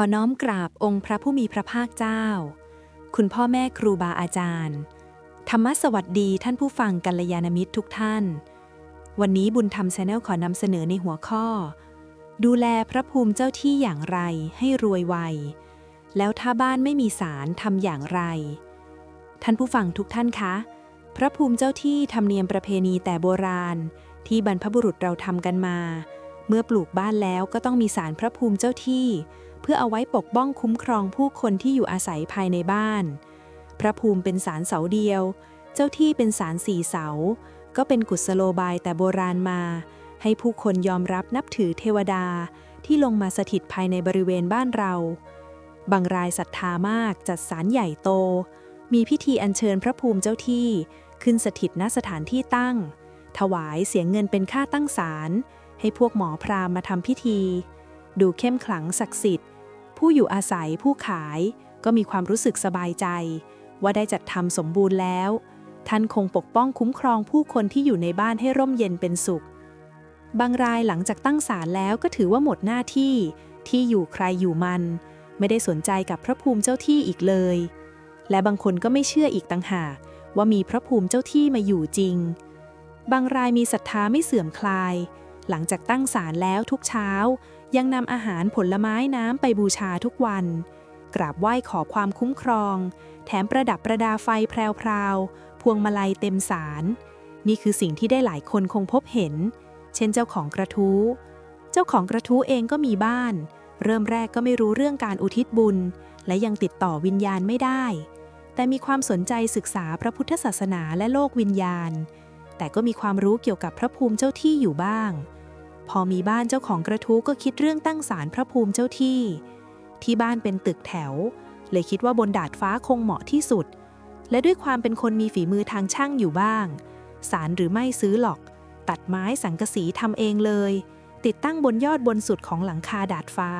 ขอน้อมกราบองค์พระผู้มีพระภาคเจ้า คุณพ่อแม่ครูบาอาจารย์ ธรรมสวัสดีท่านผู้ฟังกัลยาณมิตรทุกท่าน วันนี้บุญธรรมชาแนลขอนำเสนอในหัวข้อ ดูแลพระภูมิเจ้าที่อย่างไรให้รวยไว แล้วถ้าบ้านไม่มีศาลทำอย่างไร ท่านผู้ฟังทุกท่านคะ พระภูมิเจ้าที่ธรรมเนียมประเพณีแต่โบราณ ที่บรรพบุรุษเราทำกันมา เมื่อปลูกบ้านแล้วก็ต้องมีศาลพระภูมิเจ้าที่ พื่อเอาไว้ปกป้องคุ้มครองผู้คนที่อยู่อาศัยภายในบ้าน พระภูมิเป็นศาลเสาเดียว เจ้าที่เป็นศาลสี่เสา ก็เป็นกุศโลบายแต่โบราณมา ให้ผู้คนยอมรับนับถือเทวดาที่ลงมาสถิตภายในบริเวณบ้านเรา บางรายศรัทธามากจัดศาลใหญ่โต มีพิธีอัญเชิญพระภูมิเจ้าที่ขึ้นสถิตณสถานที่ตั้ง ถวายเสียเงินเป็นค่าตั้งศาลให้พวกหมอพรามมาทำพิธี ดูเข้มขลังศักดิ์สิทธิ์ ผู้อยู่อาศัยผู้ขายก็มีความรู้สึกสบายใจ ว่าได้จัดทำสมบูรณ์แล้ว ท่านคงปกป้องคุ้มครองผู้คนที่อยู่ในบ้านให้ร่มเย็นเป็นสุข บางรายหลังจากตั้งศาลแล้วก็ถือว่าหมดหน้าที่ ที่อยู่ใครอยู่มัน ไม่ได้สนใจกับพระภูมิเจ้าที่อีกเลย และบางคนก็ไม่เชื่ออีกต่างหากว่ามีพระภูมิเจ้าที่มาอยู่จริง บางรายมีศรัทธาไม่เสื่อมคลาย หลังจากตั้งศาลแล้วทุกเช้า ยังนำอาหารผลไม้น้ำไปบูชาทุกวัน กราบไหว้ขอความคุ้มครอง แถมประดับประดาไฟแพรวๆ พวงมาลัยเต็มศาลนี่คือสิ่งที่ได้หลายคนคงพบเห็น เช่นเจ้าของกระทู้ เจ้าของกระทู้เองก็มีบ้าน เริ่มแรกก็ไม่รู้เรื่องการอุทิศบุญ และยังติดต่อวิญญาณไม่ได้ แต่มีความสนใจศึกษาพระพุทธศาสนาและโลกวิญญาณ แต่ก็มีความรู้เกี่ยวกับพระภูมิเจ้าที่อยู่บ้าง พอมีบ้านเจ้าของกระทู้ก็คิดเรื่องตั้งศาลพระภูมิเจ้าที่ ที่บ้านเป็นตึกแถว เลยคิดว่าบนดาดฟ้าคงเหมาะที่สุด และด้วยความเป็นคนมีฝีมือทางช่างอยู่บ้างสารหรือไม่ซื้อหรอก ตัดไม้สังกะสีทำเองเลย ติดตั้งบนยอดบนสุดของหลังคาดาดฟ้า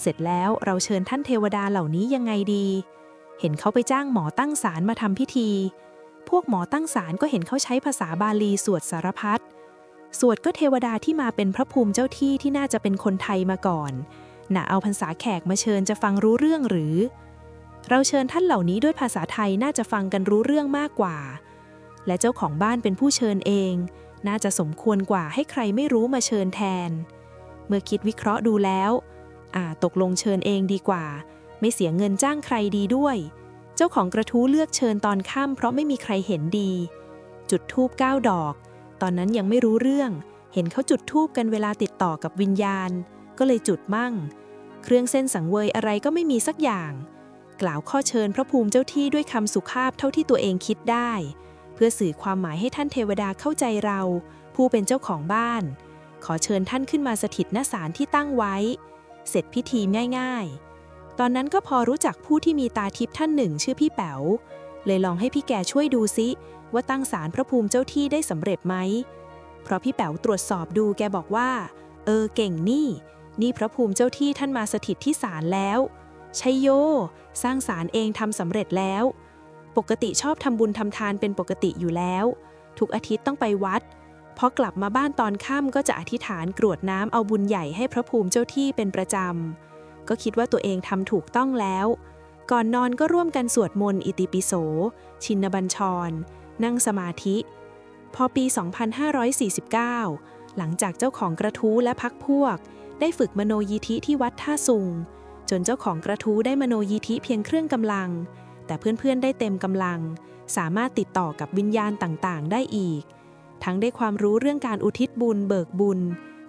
เสร็จแล้วเราเชิญท่านเทวดาเหล่านี้ยังไงดี เห็นเขาไปจ้างหมอตั้งศาลมาทำพิธี พวกหมอตั้งศาลก็เห็นเขาใช้ภาษาบาลีสวดสารพัด สวดก็เทวดาที่มาเป็นพระภูมิเจ้าที่ที่น่าจะเป็นคนไทยมาก่อนน่ะเอาพรรษาแขกมาเชิญจะฟังรู้เรื่องหรือ เราเชิญท่านเหล่านี้ด้วยภาษาไทยน่าจะฟังกันรู้เรื่องมากกว่า และเจ้าของบ้านเป็นผู้เชิญเอง น่าจะสมควรกว่าให้ใครไม่รู้มาเชิญแทน เมื่อคิดวิเคราะห์ดูแล้ว อ่าตกลงเชิญเองดีกว่า ไม่เสียเงินจ้างใครดีด้วย เจ้าของกระทู้เลือกเชิญตอนค่ำเพราะไม่มีใครเห็นดี จุดธูปเก้าดอก ตอนนั้นยังไม่รู้เรื่อง เห็นเขาจุดธูปกันเวลาติดต่อกับวิญญาณ ก็เลยจุดมั่ง เครื่องเส้นสังเวยอะไรก็ไม่มีสักอย่าง กล่าวข้อเชิญพระภูมิเจ้าที่ด้วยคำสุภาพเท่าที่ตัวเองคิดได้ เพื่อสื่อความหมายให้ท่านเทวดาเข้าใจเรา ผู้เป็นเจ้าของบ้าน ขอเชิญท่านขึ้นมาสถิตณศาลที่ตั้งไว้ เสร็จพิธีง่าย ๆ ตอนนั้นก็พอรู้จักผู้ที่มีตาทิพย์ท่านหนึ่งชื่อพี่แป๋วเลยลองให้พี่แกช่วยดูซิ ว่าตั้งศาลพระภูมิเจ้าที่ได้สำเร็จไหม เพราะพี่แป๋วตรวจสอบดูแกบอกว่า เออเก่งนี่ นี่พระภูมิเจ้าที่ท่านมาสถิตที่ศาลแล้วชัยโย สร้างศาลเองทำสำเร็จแล้ว ปกติชอบทำบุญทำทานเป็นปกติอยู่แล้ว ทุกอาทิตย์ต้องไปวัดพอกลับมาบ้านตอนค่ำก็จะอธิษฐานกรวดน้ำเอาบุญใหญ่ให้พระภูมิเจ้าที่เป็นประจำ ก็คิดว่าตัวเองทำถูกต้องแล้ว ก่อนนอนก็ร่วมกันสวดมนต์อิติปิโส ชินบัญชร นั่งสมาธิ พอปี 2549 หลังจากเจ้าของกระทู้และพักพวก ได้ฝึกมโนยิธิที่วัดท่าสุง จนเจ้าของกระทู้ได้มโนยิธิเพียงเครื่องกำลัง แต่เพื่อนๆได้เต็มกำลัง สามารถติดต่อกับวิญญาณต่างๆ ได้อีก ทั้งได้ความรู้เรื่องการอุทิศบุญเบิกบุญ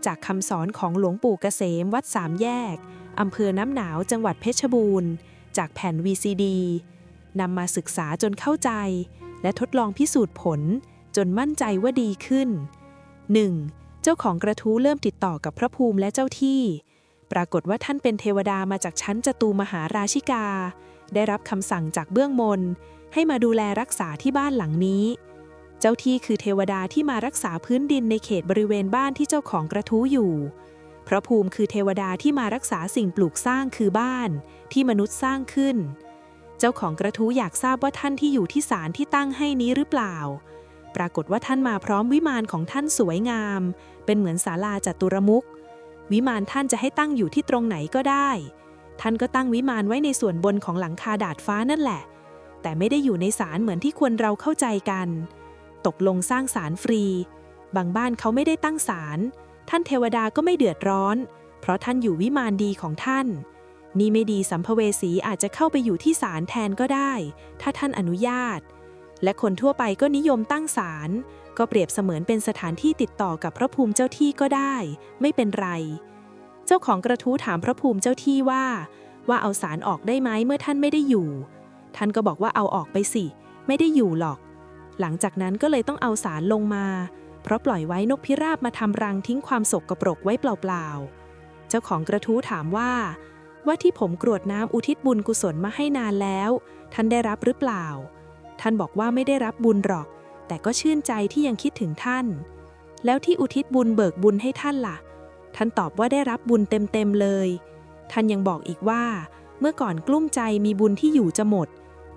จากคำสอนของหลวงปู่เกษมวัดสามแยกอำเภอน้ำหนาวจังหวัดเพชรบูรณ์ จากแผ่น VCD นำมาศึกษาจนเข้าใจ และทดลองพิสูจน์ผล จนมั่นใจว่าดีขึ้น 1. เจ้าของกระทู้เริ่มติดต่อกับพระภูมิและเจ้าที่ ปรากฏว่าท่านเป็นเทวดามาจากชั้นจตูมหาราชิกา ได้รับคำสั่งจากเบื้องมนให้มาดูแลรักษาที่บ้านหลังนี้ เจ้าที่คือเทวดาที่มารักษาพื้นดินในเขตบริเวณบ้านที่เจ้าของกระทู้อยู่พระภูมิคือเทวดาที่มารักษาสิ่งปลูกสร้างคือบ้าน ที่มนุษย์สร้างขึ้น จ้าของกระทู้อยากทราบว่าท่านที่อยู่ที่ศาลที่ตั้งให้นี้หรือเปล่า ปรากฏว่าท่านมาพร้อมวิมานของท่านสวยงาม เป็นเหมือนศาลาจัตุรมุข วิมานท่านจะให้ตั้งอยู่ที่ตรงไหนก็ได้ ท่านก็ตั้งวิมานไว้ในส่วนบนของหลังคาดาดฟ้านั่นแหละ แต่ไม่ได้อยู่ในศาลเหมือนที่ควรเราเข้าใจกัน ตกลงสร้างศาลฟรี บางบ้านเขาไม่ได้ตั้งศาล ท่านเทวดาก็ไม่เดือดร้อน เพราะท่านอยู่วิมานดีของท่าน นี่ไม่ดีสัมภเวสีอาจจะเข้าไปอยู่ที่ศาลแทนก็ได้ ถ้าท่านอนุญาต และคนทั่วไปก็นิยมตั้งศาลก็เปรียบเสมือนเป็นสถานที่ติดต่อกับพระภูมิเจ้าที่ก็ได้ ไม่เป็นไร เจ้าของกระทู้ถามพระภูมิเจ้าที่ว่า ว่าเอาสารออกได้ไหมเมื่อท่านไม่ได้อยู่ ท่านก็บอกว่าเอาออกไปสิ ไม่ได้อยู่หรอก หลังจากนั้นก็เลยต้องเอาสารลงมา เพราะปล่อยไว้นกพิราบมาทำรังทิ้งความสกรปรกไว้เปล่าๆ เจ้าของกระทู้ถามว่า ว่าที่ผมกรวดน้ำอุทิศบุญกุศลมาให้นานแล้ว ท่านได้รับหรือเปล่า ท่านบอกว่าไม่ได้รับบุญหรอก แต่ก็ชื่นใจที่ยังคิดถึงท่าน แล้วที่อุทิศบุญเบิกบุญให้ท่านล่ะ ท่านตอบว่าได้รับบุญเต็มๆเลย ท่านยังบอกอีกว่า เมื่อก่อนกลุ้มใจมีบุญที่อยู่จะหมด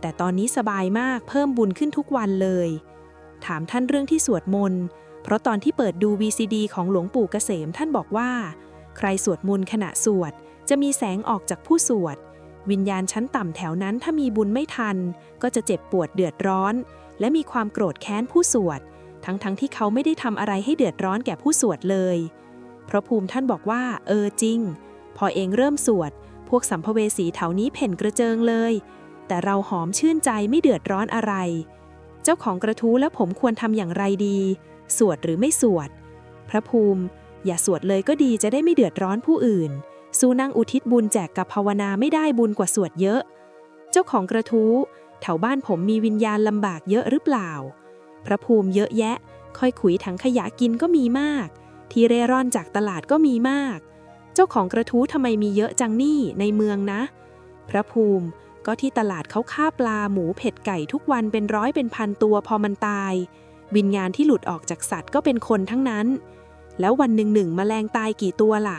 แต่ตอนนี้สบายมากเพิ่มบุญขึ้นทุกวันเลย ถามท่านเรื่องที่สวดมนต์เพราะตอนที่เปิดดู VCD ของหลวงปู่เกษมท่านบอกว่า ใครสวดมนต์ขณะสวด จะมีแสงออกจากผู้สวด วิญญาณชั้นต่ำแถวนั้นถ้ามีบุญไม่ทัน ก็จะเจ็บปวดเดือดร้อน และมีความโกรธแค้นผู้สวด ทั้งๆทที่เขาไม่ได้ทำอะไรให้เดือดร้อนแก่ผู้สวดเลย พระภูมิท่านบอกว่า เออจริง พอเองเริ่มสวด พวกสัมภเวสีแถวนี้เพ่นกระเจิงเลย แต่เราหอมชื่นใจไม่เดือดร้อนอะไร เจ้าของกระทู้และผมควรทำอย่างไรดี สวดหรือไม่สวด พระภูมิ อย่าสวดเลยก็ดีจะได้ไม่เดือดร้อนผู้อื่น สู้นั่งอุทิศบุญแจกกับภาวนาไม่ได้บุญกว่าสวดเยอะ เจ้าของกระทู้แถวบ้านผมมีวิญญาณลำบากเยอะหรือเปล่า พระภูมิเยอะแยะ ค่อยขุยถังขยะกินก็มีมาก ที่เร่ร่อนจากตลาดก็มีมาก เจ้าของกระทู้ทำไมมีเยอะจังนี่ในเมืองนะ พระภูมิก็ที่ตลาดเขาฆ่าปลาหมูเผ็ดไก่ทุกวันเป็นร้อยเป็นพันตัวพอมันตาย วิญญาณที่หลุดออกจากสัตว์ก็เป็นคนทั้งนั้น แล้ววันหนึ่งหนึ่งแมลงตายกี่ตัวล่ะ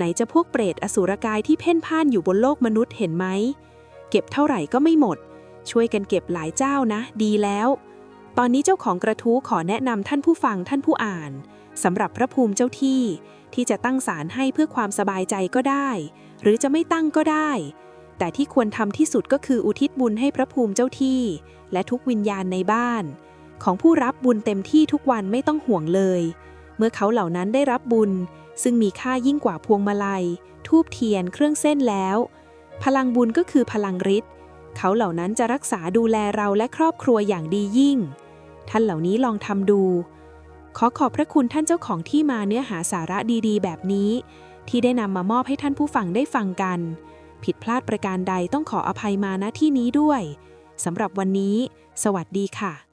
ไหนจะพวกเปรตอสุรกายที่เพ่นพ่านอยู่บนโลกมนุษย์เห็นไหม เก็บเท่าไหร่ก็ไม่หมด ช่วยกันเก็บหลายเจ้านะ ดีแล้ว ตอนนี้เจ้าของกระทู้ขอแนะนำท่านผู้ฟังท่านผู้อ่านสำหรับพระภูมิเจ้าที่ ที่จะตั้งศาลให้เพื่อความสบายใจก็ได้ หรือจะไม่ตั้งก็ได้ แต่ที่ควรทำที่สุดก็คืออุทิศบุญให้พระภูมิเจ้าที่ และทุกวิญญาณในบ้าน ของผู้รับบุญเต็มที่ทุกวันไม่ต้องห่วงเลย เมื่อเขาเหล่านั้นได้รับบุญ ซึ่งมีค่ายิ่งกว่าพวงมาลัย ทูบเทียนเครื่องเส้นแล้ว พลังบุญก็คือพลังฤทธิ์เขาเหล่านั้นจะรักษาดูแลเราและครอบครัวอย่างดียิ่ง ท่านเหล่านี้ลองทำดู ขอขอบพระคุณท่านเจ้าของที่มาเนื้อหาสาระดีๆ แบบนี้ ที่ได้นำมามอบให้ท่านผู้ฟังได้ฟังกัน ผิดพลาดประการใดต้องขออภัยมาณที่นี้ด้วยสำหรับวันนี้ สวัสดีค่ะ